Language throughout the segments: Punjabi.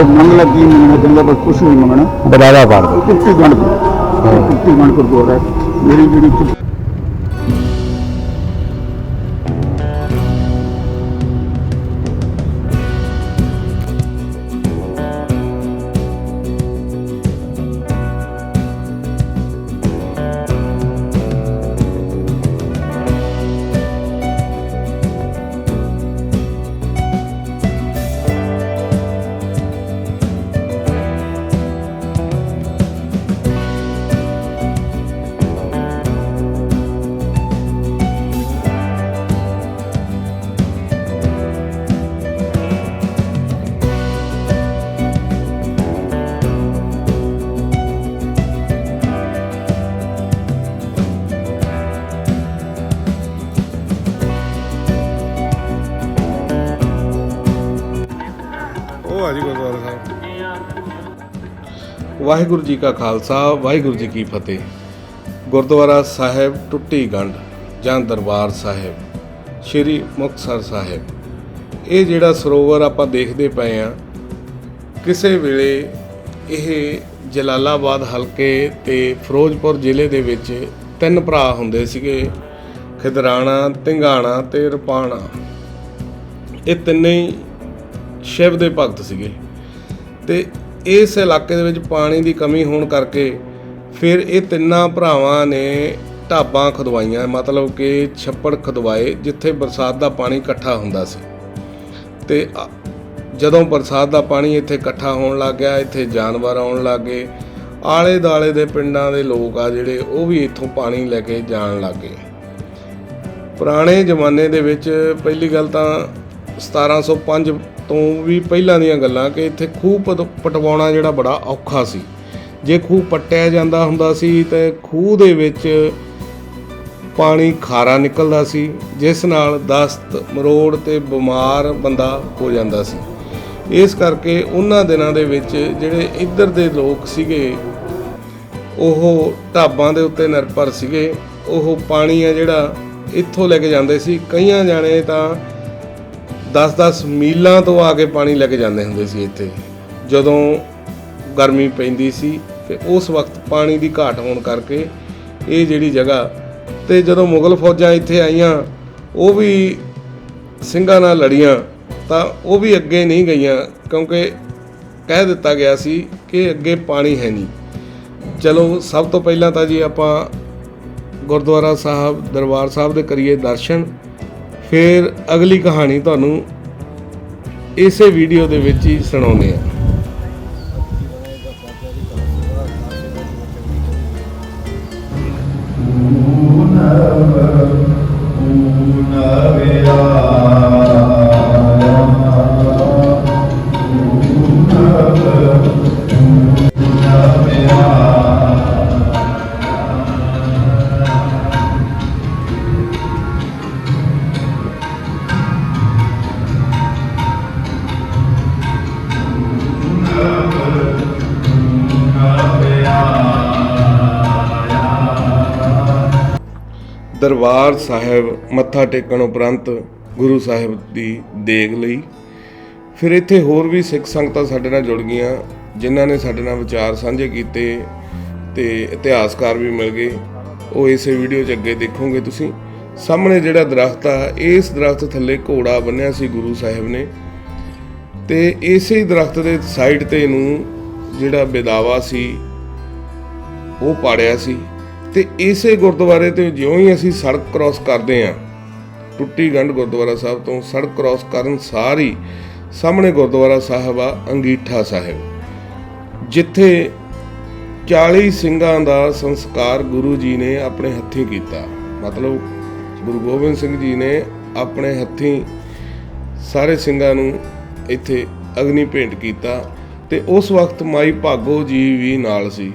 ਉਹ ਮੰਗਲਾ ਕੀ ਮੰਗਣਾ ਚਾਹੁੰਦਾ ਬਸ ਕੁਛ ਨਹੀਂ ਮੰਗਣਾ। ਬਦਾਵਾ ਪਾ ਦਿਓ ਕੁੱਤੀ ਗੰਢ ਕੁੱਤੀ ਗੰਢ ਗੁਰਦੁਆਰਾ ਹੈ। ਮੇਰੀ ਜਿਹੜੀ ਵਾਹਿਗੁਰੂ ਜੀ ਕਾ ਖਾਲਸਾ, ਵਾਹਿਗੁਰੂ ਜੀ ਕੀ ਫਤਿਹ। ਗੁਰਦੁਆਰਾ ਸਾਹਿਬ ਟੁੱਟੀ ਗੰਢ ਜਾਂ ਦਰਬਾਰ ਸਾਹਿਬ, ਸ਼੍ਰੀ ਮੁਕਤਸਰ ਸਾਹਿਬ। ਇਹ ਜਿਹੜਾ ਸਰੋਵਰ ਆਪਾਂ ਦੇਖਦੇ ਪਏ ਆ ਕਿਸੇ ਵੇਲੇ ਇਹ ਜਲਾਲਾਬਾਦ ਹਲਕੇ ਤੇ ਫਿਰੋਜ਼ਪੁਰ ਜ਼ਿਲ੍ਹੇ ਦੇ ਵਿੱਚ ਤਿੰਨ ਭਰਾ ਹੁੰਦੇ ਸੀਗੇ, ਖਿਦਰਾਣਾ, ਤਿੰਗਾਣਾ ਤੇ ਰਪਾਣਾ। ਇਹ ਤਿੰਨੇ ਹੀ ਸ਼ਿਵ ਦੇ ਭਗਤ ਸੀਗੇ। ਤੇ ਇਸ ਇਲਾਕੇ ਦੇ ਵਿੱਚ ਪਾਣੀ ਦੀ ਕਮੀ ਹੋਣ ਕਰਕੇ ਫਿਰ ਇਹ ਤਿੰਨਾਂ ਭਰਾਵਾਂ ਨੇ ਢਾਬਾਂ ਖਦਵਾਈਆਂ, ਮਤਲਬ ਕਿ ਛੱਪੜ ਖਦਵਾਏ, ਜਿੱਥੇ ਬਰਸਾਤ ਦਾ ਪਾਣੀ ਇਕੱਠਾ ਹੁੰਦਾ ਸੀ। ਤੇ ਜਦੋਂ ਬਰਸਾਤ ਦਾ ਪਾਣੀ ਇੱਥੇ ਇਕੱਠਾ ਹੋਣ ਲੱਗ ਗਿਆ, ਇੱਥੇ ਜਾਨਵਰ ਆਉਣ ਲੱਗ ਗਏ ਆਲੇ ਦਾਲੇ ਦੇ ਪਿੰਡਾਂ ਦੇ ਲੋਕ ਆ ਜਿਹੜੇ, ਉਹ ਵੀ ਇੱਥੋਂ ਪਾਣੀ ਲੈ ਕੇ ਜਾਣ ਲੱਗ ਗਏ। ਪੁਰਾਣੇ ਜ਼ਮਾਨੇ ਦੇ ਵਿੱਚ ਪਹਿਲੀ ਗੱਲ ਤਾਂ 1705 ਤੋਂ ਵੀ ਪਹਿਲਾਂ ਦੀਆਂ ਗੱਲਾਂ ਕਿ ਇੱਥੇ ਖੂਹ ਪਟ- ਪਟਵਾਉਣਾ ਜਿਹੜਾ ਬੜਾ ਔਖਾ ਸੀ। ਜੇ ਖੂਹ ਪੱਟਿਆ ਜਾਂਦਾ ਹੁੰਦਾ ਸੀ ਤੇ ਖੂਹ ਦੇ ਵਿੱਚ ਪਾਣੀ ਖਾਰਾ ਨਿਕਲਦਾ ਸੀ, ਜਿਸ ਨਾਲ ਦਸਤ, ਮਰੋੜ ਤੇ ਬਿਮਾਰ ਬੰਦਾ ਹੋ ਜਾਂਦਾ ਸੀ। ਇਸ ਕਰਕੇ ਉਹਨਾਂ ਦਿਨਾਂ ਦੇ ਵਿੱਚ ਜਿਹੜੇ ਇੱਧਰ ਦੇ ਲੋਕ ਸੀਗੇ, ਉਹ ਢਾਬਾਂ ਦੇ ਉੱਤੇ ਨਿਰਭਰ ਸੀਗੇ। ਉਹ ਪਾਣੀ ਆ ਜਿਹੜਾ ਇੱਥੋਂ ਲੈ ਕੇ ਜਾਂਦੇ ਸੀ। ਕਈਆਂ ਜਾਣੇ ਤਾਂ 10-10 ਮੀਲਾਂ ਤੋਂ ਆ ਕੇ ਪਾਣੀ ਲੈ ਕੇ ਜਾਂਦੇ ਹੁੰਦੇ ਸੀ ਇੱਥੇ। ਜਦੋਂ ਗਰਮੀ ਪੈਂਦੀ ਸੀ, ਤੇ ਉਸ ਵਕਤ ਪਾਣੀ ਦੀ ਘਾਟ ਹੋਣ ਕਰਕੇ ਇਹ ਜਿਹੜੀ ਜਗ੍ਹਾ, ਤੇ ਜਦੋਂ ਮੁਗਲ ਫੌਜਾਂ ਇੱਥੇ ਆਈਆਂ, ਉਹ ਵੀ ਸਿੰਘਾਂ ਨਾਲ ਲੜੀਆਂ, ਤਾਂ ਉਹ ਵੀ ਅੱਗੇ ਨਹੀਂ ਗਈਆਂ, ਕਿਉਂਕਿ ਕਹਿ ਦਿੱਤਾ ਗਿਆ ਸੀ ਕਿ ਅੱਗੇ ਪਾਣੀ ਹੈ ਨਹੀਂ। ਚਲੋ, ਸਭ ਤੋਂ ਪਹਿਲਾਂ ਤਾਂ ਜੀ ਆਪਾਂ ਗੁਰਦੁਆਰਾ ਸਾਹਿਬ, ਦਰਬਾਰ ਸਾਹਿਬ ਦੇ ਕਰੀਏ ਦਰਸ਼ਨ ਫਿਰ ਅਗਲੀ ਕਹਾਣੀ ਤੁਹਾਨੂੰ ਇਸੇ ਵੀਡੀਓ ਦੇ ਵਿੱਚ ਹੀ ਸੁਣਾਉਂਦੇ ਆ ਦਰਬਾਰ ਸਾਹਿਬ ਮੱਥਾ ਟੇਕਣ ਉਪਰੰਤ ਗੁਰੂ ਸਾਹਿਬ ਦੀ ਦੇਗ ਲਈ। ਫਿਰ ਇੱਥੇ ਹੋਰ ਵੀ ਸਿੱਖ ਸੰਗਤਾਂ ਸਾਡੇ ਨਾਲ ਜੁੜ ਗਈਆਂ, ਜਿਨ੍ਹਾਂ ਨੇ ਸਾਡੇ ਨਾਲ ਵਿਚਾਰ ਸਾਂਝੇ ਕੀਤੇ ਤੇ ਇਤਿਹਾਸਕਾਰ ਵੀ ਮਿਲ ਗਏ। ਉਹ ਇਸੇ ਵੀਡੀਓ 'ਚ ਅੱਗੇ ਦੇਖੋਗੇ ਤੁਸੀਂ। ਸਾਹਮਣੇ ਜਿਹੜਾ ਦਰਖਤ ਆ, ਇਸ ਦਰਖਤ ਥੱਲੇ ਘੋੜਾ ਬੰਨਿਆ ਸੀ ਗੁਰੂ ਸਾਹਿਬ ਨੇ। ਤੇ ਇਸੇ ਹੀ ਦਰਖਤ ਦੇ ਸਾਈਡ ਤੇ ਨੂੰ ਜਿਹੜਾ ਬੇਦਾਵਾ ਸੀ, ਉਹ ਪਾੜਿਆ ਸੀ। ਤੇ ਇਸੇ ਗੁਰਦੁਆਰੇ ਤੇ ਜਿਉਂ ਹੀ ਅਸੀਂ ਸੜਕ ਕ੍ਰਾਸ ਕਰਦੇ ਆਂ ਟੁੱਟੀ ਗੰਢ ਗੁਰਦੁਆਰਾ ਸਾਹਿਬ ਤੋਂ ਸੜਕ ਕ੍ਰਾਸ ਕਰਨ ਸਾਰੀ ਸਾਹਮਣੇ ਗੁਰਦੁਆਰਾ ਸਾਹਿਬ ਆ, ਅੰਗੀਠਾ ਸਾਹਿਬ। ਜਿੱਥੇ 40 ਸਿੰਘਾਂ ਦਾ ਸੰਸਕਾਰ ਗੁਰੂ ਜੀ ਨੇ ਆਪਣੇ ਹੱਥੀਂ ਕੀਤਾ। ਮਤਲਬ ਗੁਰੂ ਗੋਬਿੰਦ ਸਿੰਘ ਜੀ ਨੇ ਆਪਣੇ ਹੱਥੀਂ ਸਾਰੇ ਸਿੰਘਾਂ ਨੂੰ ਇੱਥੇ ਅਗਨੀ ਭੇਂਟ ਕੀਤਾ ਤੇ ਉਸ ਵਕਤ ਮਾਈ ਭਾਗੋ ਜੀ ਵੀ ਨਾਲ ਸੀ।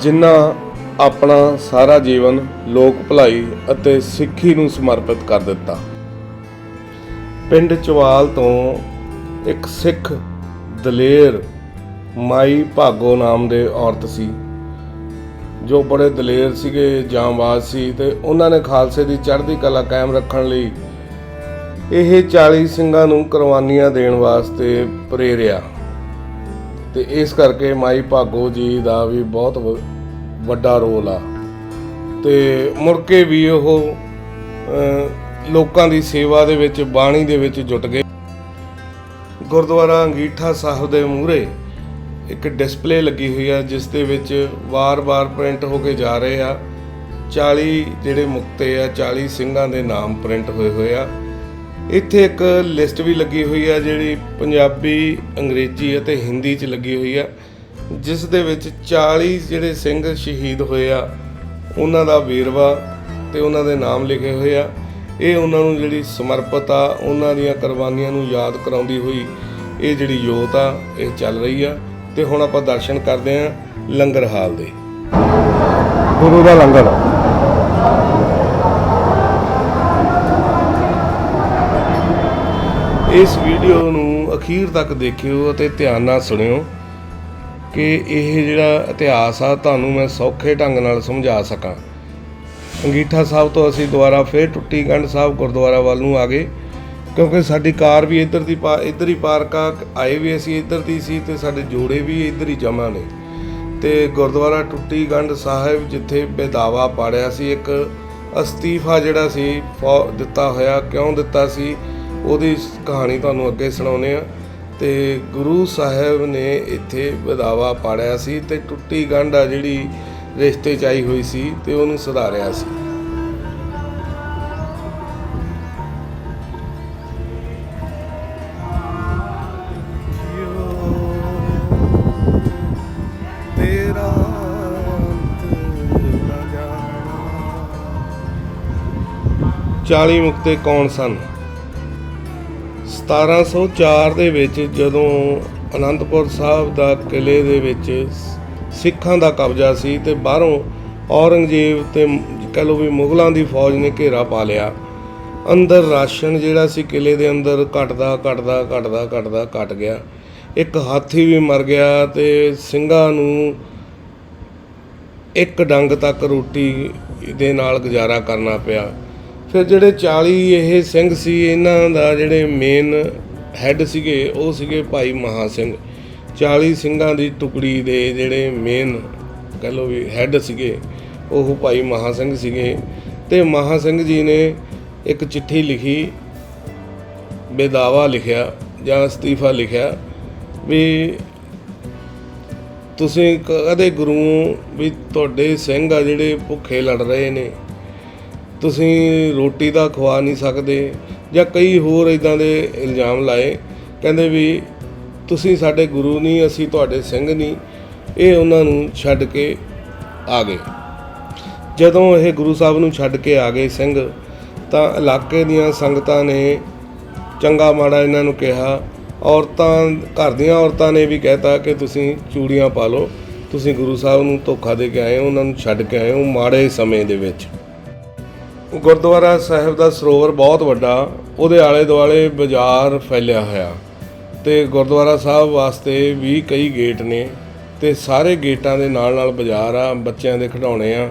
ਜਿਨ੍ਹਾਂ ਆਪਣਾ ਸਾਰਾ ਜੀਵਨ ਲੋਕ ਭਲਾਈ ਅਤੇ ਸਿੱਖੀ ਨੂੰ ਸਮਰਪਿਤ ਕਰ ਦਿੱਤਾ। ਪਿੰਡ ਚਵਾਲ ਤੋਂ ਇੱਕ ਸਿੱਖ ਦਲੇਰ ਮਾਈ ਭਾਗੋ ਨਾਮ ਦੇ ਔਰਤ ਸੀ, ਜੋ ਬੜੇ ਦਲੇਰ ਸੀਗੇ ਜਾਂਬਾਜ਼ ਸੀ ਤੇ ਉਹਨਾਂ ਨੇ ਖਾਲਸੇ ਦੀ ਚੜ੍ਹਦੀ ਕਲਾ ਕਾਇਮ ਰੱਖਣ ਲਈ ਇਹ 40 ਸਿੰਘਾਂ ਨੂੰ ਕੁਰਬਾਨੀਆਂ ਦੇਣ ਵਾਸਤੇ ਪ੍ਰੇਰਿਆ। ਤੇ ਇਸ ਕਰਕੇ ਮਾਈ ਭਾਗੋ ਜੀ ਦਾ ਵੀ ਬਹੁਤ ਵ- ਵੱਡਾ ਰੋਲ ਆ। ਤੇ ਮੁੜ ਕੇ ਵੀ ਉਹ ਲੋਕਾਂ ਦੀ ਸੇਵਾ ਦੇ ਵਿੱਚ, ਬਾਣੀ ਦੇ ਵਿੱਚ ਜੁਟ ਗਏ। ਗੁਰਦੁਆਰਾ ਅੰਗੀਠਾ ਸਾਹਿਬ ਦੇ ਮੂਹਰੇ ਇੱਕ ਡਿਸਪਲੇ ਲੱਗੀ ਹੋਈ ਆ, ਜਿਸ ਦੇ ਵਿੱਚ ਵਾਰ-ਵਾਰ ਪ੍ਰਿੰਟ ਹੋ ਕੇ ਜਾ ਰਹੇ ਆ। 40 ਜਿਹੜੇ ਮੁਕਤੇ ਆ 40 ਸਿੰਘਾਂ ਦੇ ਨਾਮ ਪ੍ਰਿੰਟ ਹੋਏ ਹੋਏ ਆ। ਇੱਥੇ ਇੱਕ ਲਿਸਟ ਵੀ ਲੱਗੀ ਹੋਈ ਆ, ਜਿਹੜੀ ਪੰਜਾਬੀ, ਅੰਗਰੇਜ਼ੀ ਅਤੇ ਹਿੰਦੀ 'ਚ ਲੱਗੀ ਹੋਈ ਆ। ਜਿਸ ਦੇ ਵਿੱਚ 40 ਜਿਹੜੇ ਸਿੰਘ ਸ਼ਹੀਦ ਹੋਏ ਆ ਉਹਨਾਂ ਦਾ ਵੇਰਵਾ ਤੇ ਉਹਨਾਂ ਦੇ ਨਾਮ ਲਿਖੇ ਹੋਏ ਆ। ਇਹ ਉਹਨਾਂ ਨੂੰ ਜਿਹੜੀ ਸਮਰਪਿਤ ਆ ਉਹਨਾਂ ਦੀਆਂ ਕੁਰਬਾਨੀਆਂ ਨੂੰ ਯਾਦ ਕਰਾਉਂਦੀ ਹੋਈ ਇਹ ਜਿਹੜੀ ਜੋਤ ਆ ਇਹ ਚੱਲ ਰਹੀ ਆ। ਤੇ ਹੁਣ ਆਪਾਂ ਦਰਸ਼ਨ ਕਰਦੇ ਆ ਲੰਗਰ ਹਾਲ ਦੇ। ਗੁਰੂ ਦਾ ਲੰਗਰ। ਇਸ ਵੀਡੀਓ ਨੂੰ ਅਖੀਰ ਤੱਕ ਦੇਖਿਓ ਅਤੇ ਧਿਆਨ ਨਾਲ ਸੁਣਿਓ। ਕਿ ਇਹ ਜਿਹੜਾ ਇਤਿਹਾਸ ਆ, ਤੁਹਾਨੂੰ ਮੈਂ ਸੌਖੇ ਢੰਗ ਨਾਲ ਸਮਝਾ ਸਕਾਂ। ਅੰਗੀਠਾ ਸਾਹਿਬ ਤੋਂ ਅਸੀਂ ਦੁਬਾਰਾ ਫੇਰ ਟੁੱਟੀ ਗੰਢ ਸਾਹਿਬ ਗੁਰਦੁਆਰਾ ਵੱਲ ਨੂੰ ਆ ਗਏ, ਕਿਉਂਕਿ ਸਾਡੀ ਕਾਰ ਵੀ ਇੱਧਰ ਦੀ ਪਾ, ਇੱਧਰ ਹੀ ਪਾਰਕ ਆ, ਆਏ ਵੀ ਅਸੀਂ ਇੱਧਰ ਦੀ ਸੀ ਤੇ ਸਾਡੇ ਜੋੜੇ ਵੀ ਇੱਧਰ ਹੀ ਜਮ੍ਹਾਂ ਨੇ। ਤੇ ਗੁਰਦੁਆਰਾ ਟੁੱਟੀ ਗੰਢ ਸਾਹਿਬ ਜਿੱਥੇ ਬੇਦਾਵਾ ਪਾੜਿਆ ਸੀ, ਇੱਕ ਅਸਤੀਫਾ ਜਿਹੜਾ ਸੀ, ਫੌ- ਦਿੱਤਾ ਹੋਇਆ, ਕਿਉਂ ਦਿੱਤਾ ਸੀ, ਉਹਦੀ ਕਹਾਣੀ ਤੁਹਾਨੂੰ ਅੱਗੇ ਸੁਣਾਉਨੇ ਆ ਤੇ ਗੁਰੂ ਸਾਹਿਬ ਨੇ ਇੱਥੇ ਬਦਾਵਾ ਪਾੜਿਆ ਸੀ ਤੇ ਟੁੱਟੀ ਗੰਢ ਆ ਜਿਹੜੀ ਰਿਸ਼ਤੇ ਚ ਆਈ ਹੋਈ ਸੀ ਤੇ ਉਹਨੂੰ ਸੁਧਾਰਿਆ ਸੀ। ਤੇਰਾ 40 ਮੁਕਤੇ ਕੌਣ ਸਨ? 1704 ਦੇ ਵਿੱਚ ਜਦੋਂ ਅਨੰਦਪੁਰ ਸਾਹਿਬ ਦਾ ਕਿਲੇ ਦੇ ਵਿੱਚ ਸਿੱਖਾਂ ਦਾ ਕਬਜ਼ਾ ਸੀ ਤੇ ਬਾਹਰੋਂ ਔਰੰਗਜ਼ੇਬ ਤੇ ਕਹ ਲਓ ਵੀ ਮੁਗਲਾਂ ਦੀ ਫੌਜ ਨੇ ਘੇਰਾ ਪਾ ਲਿਆ। ਅੰਦਰ ਰਾਸ਼ਨ ਜਿਹੜਾ ਸੀ ਕਿਲੇ ਦੇ ਅੰਦਰ ਘਟਦਾ ਘਟਦਾ ਘਟਦਾ ਘਟਦਾ, ਘਟ ਗਿਆ। ਇੱਕ ਹਾਥੀ ਵੀ ਮਰ ਗਿਆ ਤੇ ਸਿੰਘਾਂ ਨੂੰ ਇੱਕ ਡੰਗ ਤੱਕ ਰੋਟੀ ਦੇ ਨਾਲ ਗੁਜ਼ਾਰਾ ਕਰਨਾ ਪਿਆ। ਫਿਰ ਜਿਹੜੇ 40 ਇਹ ਸਿੰਘ ਸੀ, ਇਹਨਾਂ ਦਾ ਜਿਹੜੇ ਮੇਨ ਹੈੱਡ ਸੀਗੇ, ਉਹ ਸੀਗੇ ਭਾਈ ਮਹਾ ਸਿੰਘ। 40 ਸਿੰਘਾਂ ਦੀ ਟੁਕੜੀ ਦੇ ਜਿਹੜੇ ਮੇਨ ਕਹ ਲਓ ਵੀ ਹੈੱਡ ਸੀਗੇ, ਉਹ ਭਾਈ ਮਹਾ ਸਿੰਘ ਸੀਗੇ। ਤੇ ਮਹਾ ਸਿੰਘ ਜੀ ਨੇ ਇੱਕ ਚਿੱਠੀ ਲਿਖੀ, ਬੇਦਾਵਾ ਲਿਖਿਆ, ਜਾਂ ਅਸਤੀਫਾ ਲਿਖਿਆ ਵੀ ਤੁਸੀਂ ਕਦੇ ਗੁਰੂ ਵੀ ਤੁਹਾਡੇ ਸਿੰਘ ਆ ਜਿਹੜੇ ਭੁੱਖੇ ਲੜ ਰਹੇ ਨੇ। ਤੁਸੀਂ ਰੋਟੀ ਦਾ ਖਵਾ ਨਹੀਂ ਸਕਦੇ ਜਾਂ ਕਈ ਹੋਰ ਇਦਾਂ ਦੇ ਇਲਜ਼ਾਮ ਲਾਏ, ਕਹਿੰਦੇ ਵੀ ਤੁਸੀਂ ਸਾਡੇ ਗੁਰੂ ਨਹੀਂ, ਅਸੀਂ ਤੁਹਾਡੇ ਸਿੰਘ ਨਹੀਂ। ਇਹ ਉਹਨਾਂ ਨੂੰ ਛੱਡ ਕੇ ਆ ਗਏ। ਜਦੋਂ ਇਹ ਗੁਰੂ ਸਾਹਿਬ ਨੂੰ ਛੱਡ ਕੇ ਆ ਗਏ ਸਿੰਘ, ਤਾਂ ਇਲਾਕੇ ਦੀਆਂ ਸੰਗਤਾਂ ਨੇ ਚੰਗਾ ਮਾੜਾ ਇਹਨਾਂ ਨੂੰ ਕਿਹਾ। ਔਰਤਾਂ, ਘਰ ਦੀਆਂ ਔਰਤਾਂ ਨੇ ਵੀ ਕਹਿਤਾ ਕਿ ਤੁਸੀਂ ਚੂੜੀਆਂ ਪਾ ਲਓ, ਤੁਸੀਂ ਗੁਰੂ ਸਾਹਿਬ ਨੂੰ ਧੋਖਾ ਦੇ ਕੇ ਆਏ ਹੋ, ਉਹਨਾਂ ਨੂੰ ਛੱਡ ਕੇ ਆਏ ਹੋ ਮਾੜੇ ਸਮੇਂ ਦੇ ਵਿੱਚ। ਗੁਰਦੁਆਰਾ ਸਾਹਿਬ ਦਾ ਸਰੋਵਰ ਬਹੁਤ ਵੱਡਾ, ਉਹਦੇ ਆਲੇ ਦੁਆਲੇ ਬਾਜ਼ਾਰ ਫੈਲਿਆ ਹੋਇਆ। ਤੇ ਗੁਰਦੁਆਰਾ ਸਾਹਿਬ ਵਾਸਤੇ ਵੀ ਕਈ ਗੇਟ ਨੇ, ਤੇ ਸਾਰੇ ਗੇਟਾਂ ਦੇ ਨਾਲ ਨਾਲ ਬਾਜ਼ਾਰ ਆ, ਬੱਚਿਆਂ ਦੇ ਖਿਡੌਣੇ ਆ।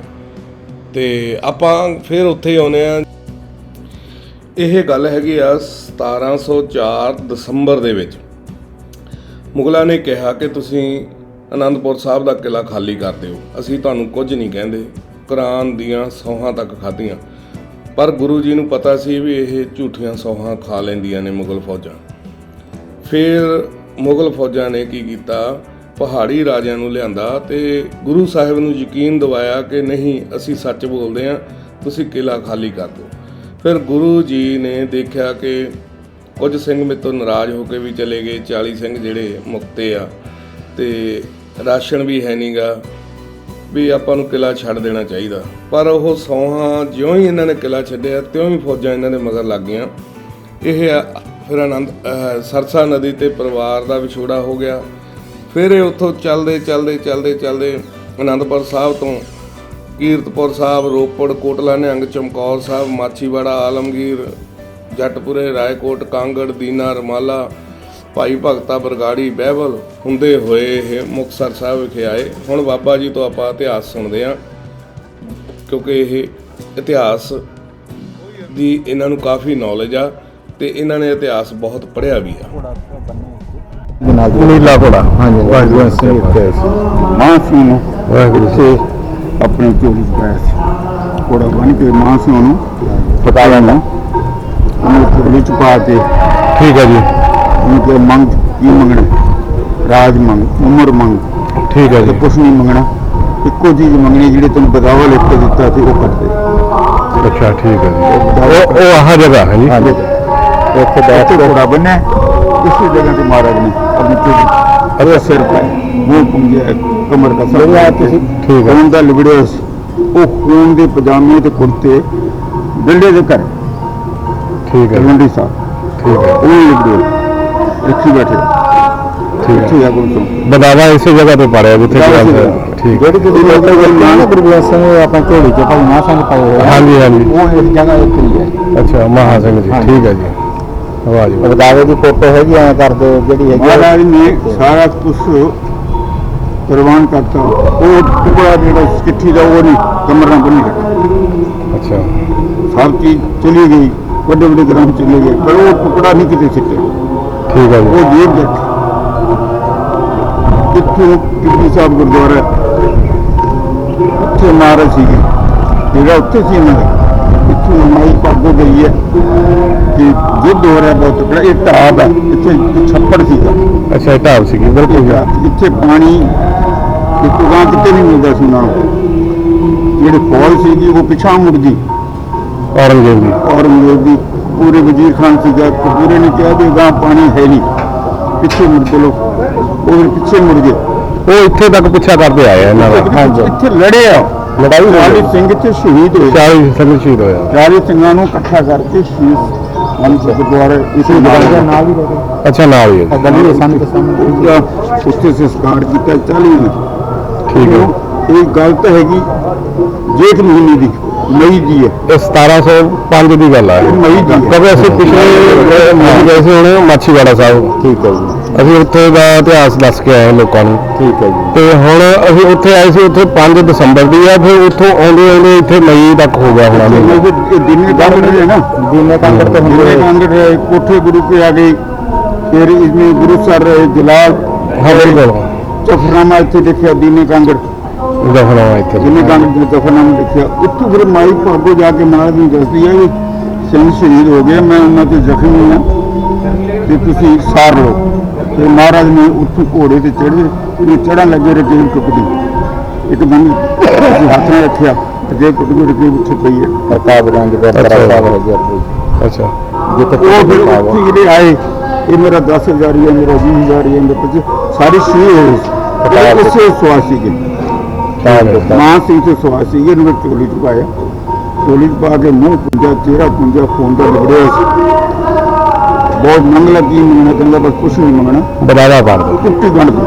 ਤੇ ਆਪਾਂ ਫਿਰ ਉੱਥੇ ਹੀ ਆਉਨੇ ਆ ਇਹ ਗੱਲ ਹੈਗੀ ਆ 1704 ਦਸੰਬਰ ਦੇ ਵਿੱਚ। ਮੁਗਲਾਂ ਨੇ ਕਿਹਾ ਕਿ ਤੁਸੀਂ ਆਨੰਦਪੁਰ ਸਾਹਿਬ ਦਾ ਕਿਲਾ ਖਾਲੀ ਕਰ ਦਿਓ। ਅਸੀਂ ਤੁਹਾਨੂੰ ਕੁਝ ਨਹੀਂ ਕਹਿੰਦੇ। ਕੁਰਾਨ ਦੀਆਂ ਸੌਹਾਂ ਤੱਕ ਖਾਧੀਆਂ। ਪਰ ਗੁਰੂ ਜੀ ਨੂੰ ਪਤਾ ਸੀ ਵੀ ਇਹ ਝੂਠੀਆਂ ਸੌਹਾਂ ਖਾ ਲੈਂਦੀਆਂ ਨੇ ਮੁਗਲ ਫੌਜਾਂ। ਫਿਰ ਮੁਗਲ ਫੌਜਾਂ ਨੇ ਕੀ ਕੀਤਾ? ਪਹਾੜੀ ਰਾਜਿਆਂ ਨੂੰ ਲਿਆਂਦਾ ਤੇ ਗੁਰੂ ਸਾਹਿਬ ਨੂੰ ਯਕੀਨ ਦਿਵਾਇਆ ਕਿ ਨਹੀਂ, ਅਸੀਂ ਸੱਚ ਬੋਲਦੇ ਹਾਂ, ਤੁਸੀਂ ਕਿਲਾ ਖਾਲੀ ਕਰ ਦਿਓ। ਫਿਰ ਗੁਰੂ ਜੀ ਨੇ ਦੇਖਿਆ ਕਿ ਕੁਝ ਸਿੰਘ ਮੇਰੇ ਤੋਂ ਨਾਰਾਜ਼ ਹੋ ਕੇ ਵੀ ਚਲੇ ਗਏ 40 ਸਿੰਘ ਜਿਹੜੇ ਮੁਕਤੇ ਆ, ਤੇ ਰਾਸ਼ਨ ਵੀ ਹੈ ਨਹੀਂਗਾ ਵੀ ਆਪਾਂ ਨੂੰ ਕਿਲਾ ਛੱਡ ਦੇਣਾ ਚਾਹੀਦਾ। ਪਰ ਉਹ ਸੌਹਾਂ ਜਿਉਂ ਹੀ ਇਹਨਾਂ ਨੇ ਕਿਲਾ ਛੱਡਿਆ, ਤਿਉਂ ਹੀ ਫੌਜਾਂ ਇਹਨਾਂ ਦੇ ਮਗਰ ਲੱਗ ਗਈਆਂ। ਇਹ ਆ- ਫਿਰ ਆਨੰਦ ਸਰਸਾ ਨਦੀ ਤੇ ਪਰਿਵਾਰ ਦਾ ਵਿਛੋੜਾ ਹੋ ਗਿਆ। ਫਿਰ ਇਹ ਉੱਥੋਂ ਚੱਲਦੇ ਚੱਲਦੇ ਚੱਲਦੇ ਚੱਲਦੇ ਆਨੰਦਪੁਰ ਸਾਹਿਬ ਤੋਂ ਕੀਰਤਪੁਰ ਸਾਹਿਬ, ਰੋਪੜ, ਕੋਟਲਾ, ਨਿਹੰਗ, ਚਮਕੌਰ ਸਾਹਿਬ, ਮਾਛੀਵਾੜਾ, ਆਲਮਗੀਰ, ਜੱਟਪੁਰੇ, ਰਾਏਕੋਟ, ਕਾਂਗੜ, ਦੀਨਾ, ਰਮਾਲਾ ਭਾਈ ਭਗਤਾ ਬਰਗਾੜੀ ਬਹਿਬਲ ਹੁੰਦੇ ਹੋਏ ਇਹ ਮੁਕਤਸਰ ਸਾਹਿਬ ਵਿਖੇ ਆਏ। ਹੁਣ ਬਾਬਾ ਜੀ ਤੋਂ ਆਪਾਂ ਇਤਿਹਾਸ ਸੁਣਦੇ ਹਾਂ ਕਿਉਂਕਿ ਇਹ ਇਤਿਹਾਸ ਦੀ ਇਹਨਾਂ ਨੂੰ ਕਾਫੀ ਨੌਲੇਜ ਆ ਤੇ ਇਹਨਾਂ ਨੇ ਇਤਿਹਾਸ ਬਹੁਤ ਪੜ੍ਹਿਆ ਵੀ ਆ। ਨੀਲਾ ਘੋੜਾ ਹਾਂਜੀ। ਵਾਹਿਗੁਰੂ ਸਿੰਘ ਮਾਂ ਸਿੰਘ ਨੂੰ ਵਾਹਿਗੁਰੂ ਆਪਣੇ ਸੀ। ਬਣ ਕੇ ਮਾਂ ਸਿੰਘ ਨੂੰ ਪਤਾਇਆ ਨਾ ਉਹਨੂੰ ਝੋਲੀ ਚ ਪਾ ਕੇ ਠੀਕ ਹੈ ਜੀ। ਉਹਨੂੰ ਕਿ ਮੰਗ ਕੀ ਮੰਗਣਾ? ਰਾਜ ਮੰਗ ਉਮਰ ਮੰਗ। ਠੀਕ ਹੈ ਜੀ। ਕੁਛ ਨਹੀਂ ਮੰਗਣਾ। ਇੱਕੋ ਚੀਜ਼ ਮੰਗਣੀ ਜਿਹੜੀ ਤੈਨੂੰ ਬਦਾਵਾ ਲਿਖ ਕੇ ਦਿੱਤਾ ਸੀ ਉਹ ਕਰ ਦੇ। ਅੱਛਾ ਠੀਕ ਹੈ ਜੀ। ਉਹ ਉਹ ਆਹ ਜਗ੍ਹਾ ਹੈ ਜੀ। ਇੱਥੇ ਬੈਠ ਕੇ ਘੋੜਾ ਬੰਨਿਆ। ਇਸੇ ਜਗ੍ਹਾ ਤੇ ਮਹਾਰਾਜ ਨੇ ਆਪਣੀ ਝੋਲੀ ਉਹਦਾ ਸਿਰ ਪਾਇਆ ਮੂੰਹ ਪੁੰਗਿਆ ਕਮਰ ਦਾ ਸਭ ਤੁਸੀਂ। ਠੀਕ ਹੈ। ਖੂਨ ਦਾ ਲਿਬੜਿਆ ਸੀ ਉਹ ਖੂਨ ਦੇ ਪਜਾਮੇ ਤੇ ਕੁੜਤੇ ਬਿੱਲੇ ਦੇ ਘਰ। ਠੀਕ ਹੈ ਜੀ, ਤਲਵੰਡੀ ਸਾਹਿਬ। ਠੀਕ ਹੈ। ਉਹ ਲਿਬੜੇ। ਇੱਥੇ ਹੀ ਬੈਠੇ ਠੀਕ ਹੈ ਇੱਥੇ ਆ ਕੋਲ ਤੋਂ ਬਦਾਵਾ ਇਸੇ ਜਗ੍ਹਾ ਤੇ ਪੜਿਆ ਜਿੱਥੇ ਬਦਾਵਾ ਗਿਆ ਸੀ। ਠੀਕ। ਜਿਹੜੀ ਤੁਸੀਂ ਲੋਕਾਂ ਗੱਲ ਨਾ ਗੁਰੂ ਗੋਬਿੰਦ ਸਿੰਘ ਆਪਾਂ ਝੋਲੀ ਚ ਭਾਈ ਮਾਂ ਸਿੰਘ ਪਾਏ ਹੋਏ ਹਾਂਜੀ ਹਾਂਜੀ। ਉਹ ਇਸ ਜਗ੍ਹਾ ਇੱਕ ਹੀ ਹੈ। ਅੱਛਾ ਮਹਾ ਸਿੰਘ ਜੀ ਠੀਕ ਹੈ ਜੀ। ਵਾਹ ਜੀ ਵਾਹ। ਬਦਾਵੇ ਦੀ ਫੋਟੋ ਹੈਗੀ ਐ ਕਰਦੇ ਜਿਹੜੀ ਹੈਗੀ ਮਹਾਰਾਜ ਨੇ ਸਾਰਾ ਕੁਝ ਕੁਰਬਾਨ ਕਰਤਾ। ਉਹ ਟੁਕੜਾ ਜਿਹੜਾ ਚਿੱਠੀ ਦਾ ਉਹ ਨਹੀਂ ਕਮਰਾਂ ਬਣੀ ਰੱਖਿਆ ਅੱਛਾ। ਸਭ ਚੀਜ਼ ਚਲੀ ਗਈ ਵੱਡੇ ਵੱਡੇ ਗ੍ਰਾਮ ਚਲੇ ਗਏ ਪਰ ਉਹ ਟੁਕੜਾ ਨਹੀਂ ਕਿਤੇ ਸਿੱਟੇ ਠੀਕ ਹੈ ਜੀ। ਉਹ ਜੇਬ ਦੇ ਇੱਥੋਂ ਕਿੰਨੀ ਸਾਹਿਬ ਗੁਰਦੁਆਰਾ ਹੈ। ਉੱਥੇ ਮਹਾਰਾਜ ਸੀਗੇ। ਜਿਹੜਾ ਉੱਥੇ ਸੀ ਇਹਨਾਂ ਦਾ। ਇੱਥੋਂ ਮਾਈ ਪਾਗੋ ਗਈ ਹੈ। ਕਿ ਯੁੱਧ ਹੋ ਰਿਹਾ ਬਹੁਤ ਤਕੜਾ। ਇਹ ਢਾਬ ਹੈ। ਇੱਥੇ ਛੱਪੜ ਸੀਗਾ। ਅੱਛਾ ਇਹ ਢਾਬ ਸੀਗੀ। ਬਿਲਕੁਲ ਜੀ। ਇੱਥੇ- ਪਾਣੀ ਇੱਕ ਗਾਂ ਕਿਤੇ ਨਹੀਂ ਮਿਲਦਾ ਸੀ ਉਹਨਾਂ ਨੂੰ। ਜਿਹੜੇ ਫੌਜ ਸੀਗੀ ਉਹ ਪਿਛਾਂ ਮੁੜ ਗਈ। ਔਰੰਗਜ਼ੇਬ ਜੀ ਔਰੰਗਜ਼ੇਬ ਦੀ। ਪੂਰੇ ਵਜ਼ੀਰ ਖਾਨ ਸੀਗਾ ਪੂਰੇ ਨੇ ਕਿਹਾ ਵੀ ਗਾਂ ਪਾਣੀ ਹੈ ਨਹੀਂ ਪਿੱਛੇ ਮੁੜ ਚਲੋ ਉਹ ਫਿਰ ਪਿੱਛੇ ਮੁੜ ਗਏ। ਉਹ ਇੱਥੇ ਤੱਕ ਪਿੱਛਾ ਕਰਦੇ ਆਏ ਆ ਇਹਨਾਂ ਦਾ। ਇੱਥੇ ਲੜੇ ਆ ਲੜਾਈ ਹੈ। ਸਿੰਘ ਇੱਥੇ ਸ਼ਹੀਦ ਹੋਏ। 40 ਸਿੰਘ ਸ਼ਹੀਦ ਹੋਇਆ। ਚਾਲੀ ਸਿੰਘਾਂ ਨੂੰ ਇਕੱਠਾ ਕਰਕੇ ਸ਼ਹੀਦ ਮਨ ਗੁਰਦੁਆਰੇ ਇਸੇ ਦਾ ਨਾਲ। ਹੀ ਅੱਛਾ ਨਾਲ ਹੀ ਹੈ। ਗਲੀ ਦੇ ਸਾਹਮਣੇ ਸਾਹਮਣੇ। ਉੱਥੇ ਸੰਸਕਾਰ ਕੀਤਾ 40 ਨੇ। ਠੀਕ ਹੈ। ਇਹ ਗੱਲ ਤਾਂ ਹੈਗੀ ਜੇਠ ਮਹੀਨੇ ਦੀ। ਮਈ ਦੀ ਹੈ। ਇਹ 1705 ਦੀ ਗੱਲ ਹੈ ਮਈ ਦੀ ਕਦੇ ਅਸੀਂ ਪਿਛਲੇ ਮਈ ਗਏ ਸੀ ਮਾਛੀਵਾੜਾ ਸਾਹਿਬ। ਠੀਕ ਹੈ ਜੀ। ਅਸੀਂ ਉੱਥੇ ਦਾ ਇਤਿਹਾਸ ਦੱਸ ਕੇ ਆਏ ਲੋਕਾਂ ਨੂੰ। ਠੀਕ ਹੈ ਜੀ। ਤੇ ਹੁਣ ਅਸੀਂ ਉੱਥੇ ਆਏ ਸੀ ਉੱਥੇ 5 ਦਸੰਬਰ ਦੀ ਆ ਫਿਰ ਉੱਥੋਂ ਆਉਂਦੇ ਆਉਂਦੇ ਇੱਥੇ ਮਈ ਤੱਕ ਹੋ ਗਿਆ ਹੋਣਾ। ਦਿਨੇ ਕੰਮ ਕਰਦੇ ਨਾ? ਦਿਨੇ ਕੰਮ ਕਰਦੇ ਹੁੰਦੇ ਕੰਮ ਕਰਦੇ ਕੋਠੇ ਗੁਰੂ ਕੇ ਆ ਗਏ। ਤੇਰੀ ਇਸ ਵਿੱਚ ਗੁਰੂ ਸਰ ਜਲਾਲ ਹਾਂ ਬਿਲਕੁਲ ਚਫਰਾਮਾ ਇੱਥੇ ਦੇਖਿਆ ਦਿਨੇ ਕੰਮ ਦਫਨਾਵਾ ਇੱਥੇ ਜਿੰਨੇ ਉੱਥੋਂ ਫਿਰ ਮਾਈ ਭਾਗੋ ਜਾ ਕੇ ਮਹਾਰਾਜ ਨੂੰ ਦੱਸਦੀ ਹੈ ਸ਼ਹੀਦ ਹੋ ਗਿਆ ਮੈਂ ਉਹਨਾਂ ਤੇ ਜ਼ਖਮੀ ਹਾਂ ਤੇ ਤੁਸੀਂ ਸਾਰ ਲਓ। ਤੇ ਮਹਾਰਾਜ ਨੇ ਰੱਖਿਆ ਰਕੇਬ ਟੁੱਟ ਗਈ ਰਕੇਬ ਪਈ ਜਿਹੜੇ ਆਏ ਇਹ ਮੇਰਾ 10000 ਹੈ ਮੇਰਾ 20000 ਹੈ ਮੇਰੇ ਪਿੱਛੇ ਸਾਰੇ ਸ਼ੂ ਹੋਏ। ਉਸੇ ਸਵਾਸੀ ਗਏ ਸਵਾਸੀ ਦੇ ਮਾਂ ਸੀ ਤੇ ਸਵਾਸੀ ਇਹਨੂੰ ਮੈਂ ਚੋਲੀ ਚ ਪਾਇਆ। ਚੋਲੀ ਚ ਪਾ ਕੇ ਮੂੰਹ ਪੁੰਜਾ ਚਿਹਰਾ ਪੁੰਜਾ ਖੂਨ ਦਾ ਲਿਬੜਿਆ ਸੀ। ਬਹੁਤ ਮੰਗ ਲੱਗੀ ਮੰਗਣਾ ਕਹਿੰਦਾ ਬਸ ਕੁਛ ਨਹੀਂ ਮੰਗਣਾ। ਬਦਾਵਾ ਪੜ ਦੋ। ਕੁੱਤੀ ਗੰਢ ਦੋ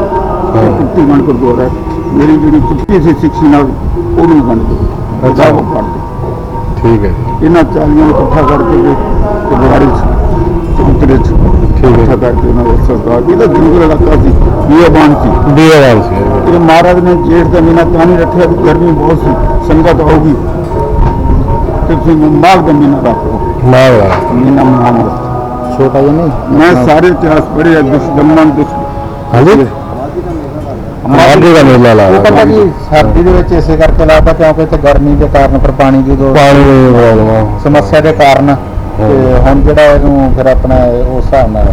ਕੁੱਤੀ ਗੰਢ ਗੁਰਦੁਆਰਾ ਹੈ। ਮੇਰੀ ਜਿਹੜੀ ਕੁੱਤੀ ਸੀ ਸਿੱਖੀ ਨਾਲ ਉਹਨੂੰ ਗੰਢ ਦੋ ਅੱਛਾ। ਠੀਕ ਹੈ। ਇਹਨਾਂ ਚਾਲੀਆਂ ਨੂੰ ਇਕੱਠਾ ਕਰਕੇ ਤੇ ਗੁਰਦੁਆਰੇ ਚੌਂਤਰੇ ਚ। ਠੀਕ ਹੈ। ਕਰਕੇ ਉਹਨਾਂ ਦਾ ਸਰਦਾਰ ਇਹਦਾ ਜੰਗਲ ਇਲਾਕਾ ਸੀ ਬੀਆਬਾਨ ਸੀ। ਬੀਏਵਾਨ ਸੀ। ਇਹ। ਮਹਾਰਾਜ ਨੇ ਜੇਠ ਦਾ ਮਹੀਨਾ ਤਾਂ ਨਹੀਂ ਰੱਖਿਆ ਵੀ ਗਰਮੀ ਬਹੁਤ ਸੀ ਸੰਗਤ ਆਊਗੀ। ਤੇ ਤੁਸੀਂ ਮਾਘ ਦਾ ਮਹੀਨਾ ਰੱਖੋ ਮਾਂ ਵਾਲਾ ਮਹੀਨਾ ਮਨਾਉਣ ਦਾ ਛੋਟਾ ਜਿਹਾ ਨਹੀਂ ਮੈਂ ਸਾਰੇ ਇਤਿਹਾਸ ਪੜ੍ਹੇ ਦੁਸ਼ਮਣ ਦੁਸ਼ ਹਾਂਜੀ? ਮਾਝੇ ਦਾ ਮੇਲਾ ਲਾ ਉਹ ਪਤਾ ਕੀ ਸਰਦੀ ਦੇ ਵਿੱਚ ਇਸੇ ਕਰਕੇ ਲੱਗਦਾ ਕਿਉਂਕਿ ਇੱਥੇ ਗਰਮੀ ਦੇ ਕਾਰਨ ਫਿਰ ਪਾਣੀ ਦੀ ਪਾਣੀ ਦੀ ਸਮੱਸਿਆ ਦੇ ਕਾਰਨ ਤੇ ਹੁਣ ਜਿਹੜਾ ਇਹਨੂੰ ਫਿਰ ਆਪਣਾ ਉਸ ਹਿਸਾਬ ਨਾਲ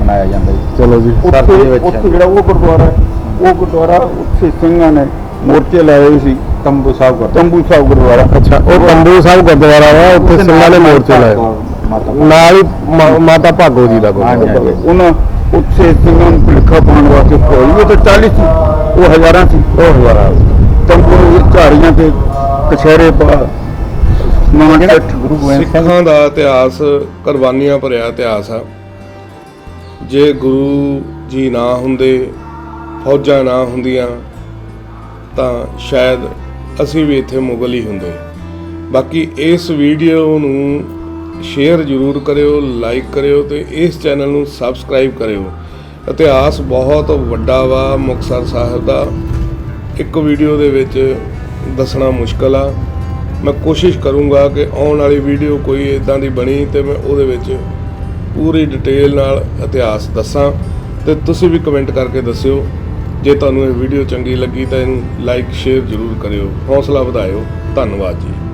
ਮਨਾਇਆ ਜਾਂਦਾ ਜੀ। ਚਲੋ ਜੀ। ਸਰਦੀ ਦੇ ਉੱਥੇ ਵਿੱਚ। ਉੱਥੇ ਜਿਹੜਾ ਉਹ ਗੁਰਦੁਆਰਾ ਹੈ, ਉਹ ਗੁਰਦੁਆਰਾ ਉੱਥੇ ਸਿੰਘਾਂ ਨੇ ਮੋਰਚੇ ਲਾਏ ਹੋਏ ਸੀ ਤੰਬੂ ਸਾਹਿਬ ਗੁਰਦੁਆਰਾ। ਤੰਬੂ ਸਾਹਿਬ ਗੁਰਦੁਆਰਾ। ਅੱਛਾ ਉਹ ਤੰਬੂ ਸਾਹਿਬ ਗੁਰਦੁਆਰਾ ਵਾ ਉੱਥੇ ਸਿੰਘਾਂ ਨੇ ਮੋਰਚੇ ਲਾਏ। ਮਾਤਾ ਨਾਲ ਹੀ ਮਾ- ਮਾਤਾ ਭਾਗੋ ਜੀ ਦਾ ਗੁਰਦੁਆਰਾ। ਉਹਨਾਂ ਉੱਥੇ ਸਿੰਘਾਂ ਨੂੰ ਭੁਲੇਖਾ ਪਾਉਣ ਵਾਸਤੇ ਕੋਈ ਉਹ ਤਾਂ 40 ਸੀ ਉਹ ਹਜ਼ਾਰਾਂ ਸੀ। ਉਹ ਹਜ਼ਾਰਾਂ ਤੰਬੂ ਝਾੜੀਆਂ ਤੇ ਕਛਹਿਰੇ ਪਾ ਨਵਾਂ ਠੱਠ ਗੁਰੂ ਗੋਬਿੰਦ ਸਿੰਘ ਸਿੱਖਾਂ ਦਾ ਇਤਿਹਾਸ ਕੁਰਬਾਨੀਆਂ ਭਰਿਆ ਇਤਿਹਾਸ ਆ ਜੇ ਗੁਰੂ ਜੀ ਨਾ ਹੁੰਦੇ ਫੌਜਾਂ ਨਾ ਹੁੰਦੀਆਂ ਤਾਂ ਸ਼ਾਇਦ ਅਸੀਂ ਵੀ ਇੱਥੇ ਮੁਗਲ ਹੀ ਹੁੰਦੇ। ਬਾਕੀ ਇਸ ਵੀਡੀਓ ਨੂੰ ਸ਼ੇਅਰ ਜ਼ਰੂਰ ਕਰਿਓ ਲਾਈਕ ਕਰਿਓ ਤੇ ਇਸ ਚੈਨਲ ਨੂੰ ਸਬਸਕ੍ਰਾਈਬ ਕਰਿਓ। ਇਤਿਹਾਸ ਬਹੁਤ ਵੱਡਾ ਵਾ ਮੁਕਤਸਰ ਸਾਹਿਬ ਦਾ। ਇੱਕ ਵੀਡੀਓ ਦੇ ਵਿੱਚ ਦੱਸਣਾ ਮੁਸ਼ਕਲ ਆ। ਮੈਂ ਕੋਸ਼ਿਸ਼ ਕਰੂੰਗਾ ਕਿ ਆਉਣ ਵਾਲੀ ਵੀਡੀਓ ਕੋਈ ਇਦਾਂ ਦੀ ਬਣੀ ਤੇ ਮੈਂ ਉਹਦੇ ਵਿੱਚ ਪੂਰੀ ਡਿਟੇਲ ਨਾਲ ਇਤਿਹਾਸ ਦੱਸਾਂ ਤੇ ਤੁਸੀਂ ਵੀ ਕਮੈਂਟ ਕਰਕੇ ਦੱਸਿਓ। ਜੇ ਤੁਹਾਨੂੰ ਇਹ ਵੀਡੀਓ ਚੰਗੀ ਲੱਗੀ ਤਾਂ ਇਹਨੂੰ ਲਾਈਕ ਸ਼ੇਅਰ ਜ਼ਰੂਰ ਕਰਿਓ। ਹੌਸਲਾ ਵਧਾਇਓ। ਧੰਨਵਾਦ ਜੀ।